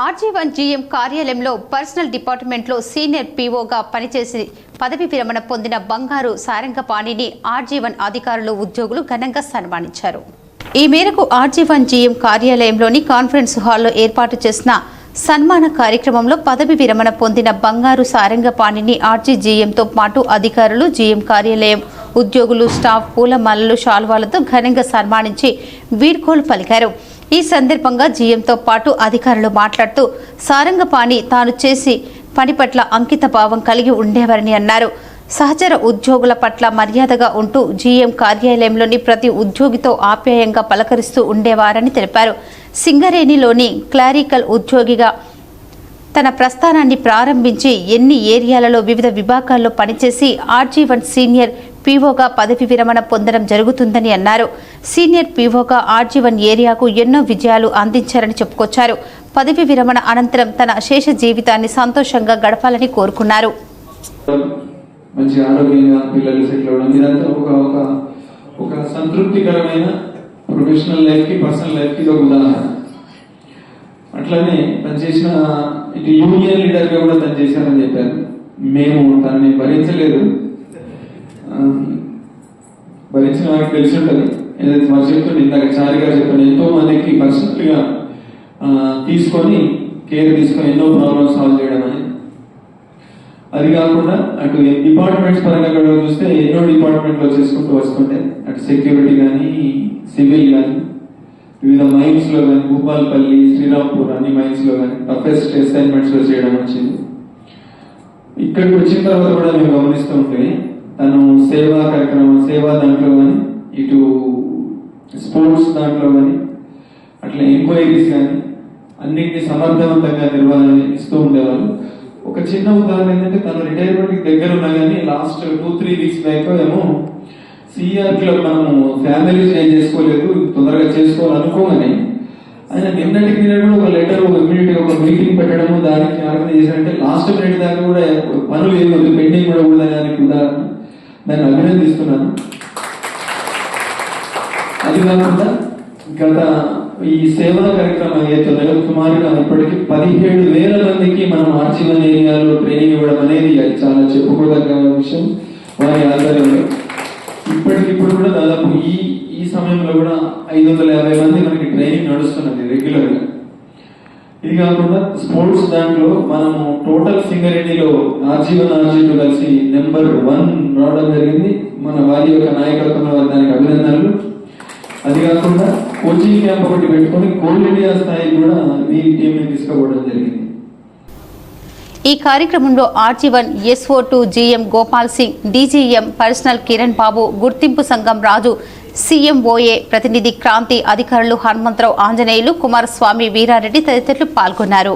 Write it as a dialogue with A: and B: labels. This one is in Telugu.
A: ఆర్జీ వన్ జీఎం కార్యాలయంలో పర్సనల్ డిపార్ట్మెంట్లో సీనియర్ పీఓగా పనిచేసి పదవి విరమణ పొందిన బంగారు సారంగపాణిని ఆర్జీ వన్ అధికారులు ఉద్యోగులు ఘనంగా సన్మానించారు. ఈ మేరకు ఆర్జీ వన్ జీఎం కార్యాలయంలోని కాన్ఫరెన్స్ హాల్లో ఏర్పాటు చేసిన సన్మాన కార్యక్రమంలో పదవి విరమణ పొందిన బంగారు సారంగపాణిని ఆర్జీ జీఎంతో పాటు అధికారులు జీఎం కార్యాలయం ఉద్యోగులు స్టాఫ్ పూలమాలలు శాల్వాలతో ఘనంగా సన్మానించి వీడ్కోలు పలికారు. ఈ సందర్భంగా జీఎంతో పాటు అధికారులు మాట్లాడుతూ సారంగపాణి తాను చేసి పని పట్ల అంకిత భావం కలిగి ఉండేవారని అన్నారు. సహచర ఉద్యోగుల పట్ల మర్యాదగా ఉంటూ జీఎం కార్యాలయంలోని ప్రతి ఉద్యోగితో ఆప్యాయంగా పలకరిస్తూ ఉండేవారని తెలిపారు. సింగరేణిలోని క్లారికల్ ఉద్యోగిగా తన ప్రస్థానాన్ని ప్రారంభించి ఎన్ని ఏరియాలలో వివిధ విభాగాల్లో పనిచేసి ఆర్జీ వన్ సీనియర్ పీవోగా పదవి విరమణ పొందడం జరుగుతుందని అన్నారు. సీనియర్ పీవోగా ఆర్జీవన్ ఏరియాకు ఎన్నో విజయాలు అందించారని చెప్పుకొచ్చారు. పదవి విరమణ అనంతరం తన శేష జీవితాన్ని సంతోషంగా గడపాలని కోరుకున్నారు.
B: మంచి ఆరోగ్యంగా పిల్లలు సెటిల్ అవ్వడం ఇదంతా ఒక ఒక ఒక సంతృప్తికరమైన ప్రొఫెషనల్ లైఫ్కి పర్సనల్ లైఫ్కి ఇది ఒక ఉదాహరణ. అట్లనే తను చేసిన ఇటు యూనియన్ లీడర్గా కూడా తను చేశారని చెప్పారు. మేము తనని భరించలేదు గురించి నాకు తెలిసి ఉంటుంది ఏదైతే వారు చెప్తుంటే ఇందాక చారిగా చెప్పాను ఎంతో మందికి పర్సనల్గా తీసుకొని కేర్ తీసుకొని ఎన్నో ప్రాబ్లమ్స్ సాల్వ్ చేయడం అని. అది కాకుండా అటు డిపార్ట్మెంట్స్ పరంగా కూడా చూస్తే ఎన్నో డిపార్ట్మెంట్లో చేసుకుంటూ వస్తుంటే అటు సెక్యూరిటీ కానీ సివిల్ కానీ వివిధ మైన్స్లో కానీ భూపాల్పల్లి శ్రీరాంపూర్ అన్ని మైన్స్లో కానీ టఫెస్ట్ అసైన్మెంట్స్లో చేయడం వచ్చింది. ఇక్కడికి వచ్చిన తర్వాత కూడా మేము గమనిస్తూ ఉంటే తను సేవా కార్యక్రమం సేవా దాంట్లో కానీ ఇటు స్పోర్ట్స్ దాంట్లో కానీ అట్లా ఎంక్వైరీస్ కానీ అన్నింటినీ సమర్థవంతంగా నిర్వహిస్తూ ఉండేవాళ్ళు. ఒక చిన్న ఉదాహరణ ఏంటంటే తను రిటైర్మెంట్ దగ్గర ఉన్నా కానీ last two three weeks back ఏమో సిఆర్ క్లబ్ మనము ఫ్యామిలీ స్టే చేసుకోలేదు తొందరగా చేసుకోవాలనుకోమని. ఆయన నిన్నటికి నిన్న కూడా ఒక లెటర్ ఒక మినిట్ ఒక మీటింగ్ పెట్టడము దానికి ఆర్గనైజ్ చేశారంటే లాస్ట్ మినిట్ దాకా కూడా పనులు ఏమి పెండింగ్ కూడా కూడా దానికి ఉదాహరణ దాన్ని అభినందిస్తున్నాను. అది కాకుండా గత ఈ సేవా కార్యక్రమం ఏదైతే ఉన్నాయో సుమారుగా ఇప్పటికి పదిహేడు వేల మందికి మనం ఆర్జీవన్ ఏరియాలో ట్రైనింగ్ ఇవ్వడం అనేది చాలా చెప్పుకోదగ్గ విషయం. వారి ఆధ్వర్యంలో. ఇప్పటికిప్పుడు కూడా దాదాపు ఈ ఈ సమయంలో కూడా ఐదు వందల యాభై మంది మనకి ట్రైనింగ్ నడుస్తున్నది రెగ్యులర్గా ఇది కాకుండా స్పోర్ట్స్ దాంట్లో మనము టోటల్ ఫింగర్ ఎన్నిలో ఆర్జీవన్ ఆర్జీలు కలిసి నెంబర్ వన్ రావడం జరిగింది. మన వారి యొక్క నాయకత్వంలో దానికి అభినందనలు. అది కాకుండా కోచింగ్ క్యాంప్ ఒకటి పెట్టుకొని కోల్ ఇండియా స్థాయికి కూడా మీ టీంని తీసుకోవడం జరిగింది.
A: ఈ కార్యక్రమంలో RG one SO two GM Gopal Singh DGM personal Kiran Babu గుర్తింపు సంఘం రాజు సీఎంఓఏ ప్రతినిధి క్రాంతి అధికారులు హనుమంతరావు ఆంజనేయులు కుమారస్వామి వీరారెడ్డి తదితరులు పాల్గొన్నారు.